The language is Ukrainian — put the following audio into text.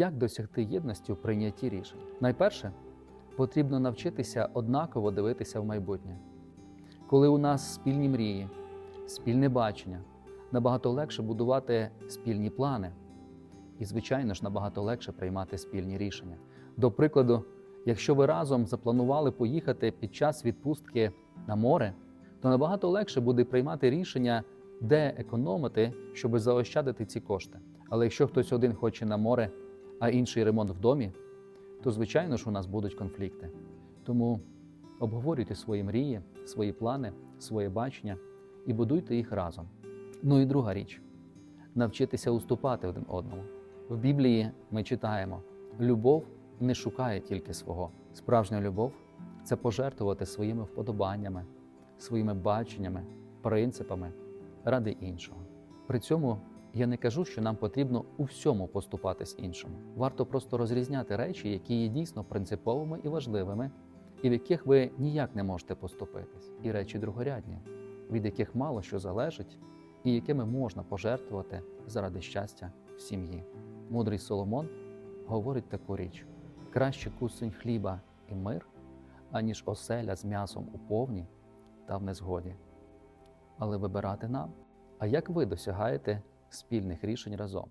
Як досягти єдності у прийнятті рішень? Найперше, потрібно навчитися однаково дивитися в майбутнє. Коли у нас спільні мрії, спільне бачення, набагато легше будувати спільні плани. І, звичайно ж, набагато легше приймати спільні рішення. До прикладу, якщо ви разом запланували поїхати під час відпустки на море, то набагато легше буде приймати рішення, де економити, щоб заощадити ці кошти. Але якщо хтось один хоче на море, а інший ремонт в домі, то звичайно ж у нас будуть конфлікти. Тому обговорюйте свої мрії, свої плани, своє бачення і будуйте їх разом. Ну і друга річ навчитися уступати один одному. В Біблії ми читаємо: любов не шукає тільки свого. Справжня любов це пожертвувати своїми вподобаннями, своїми баченнями, принципами ради іншого. При цьому я не кажу, що нам потрібно у всьому поступатись іншому. Варто просто розрізняти речі, які є дійсно принциповими і важливими, і в яких ви ніяк не можете поступитись, і речі другорядні, від яких мало що залежить, і якими можна пожертвувати заради щастя в сім'ї. Мудрий Соломон говорить таку річ: краще кусень хліба і мир, аніж оселя з м'ясом у повні та в незгоді. Але вибирати нам. А як ви досягаєте спільних рішень разом?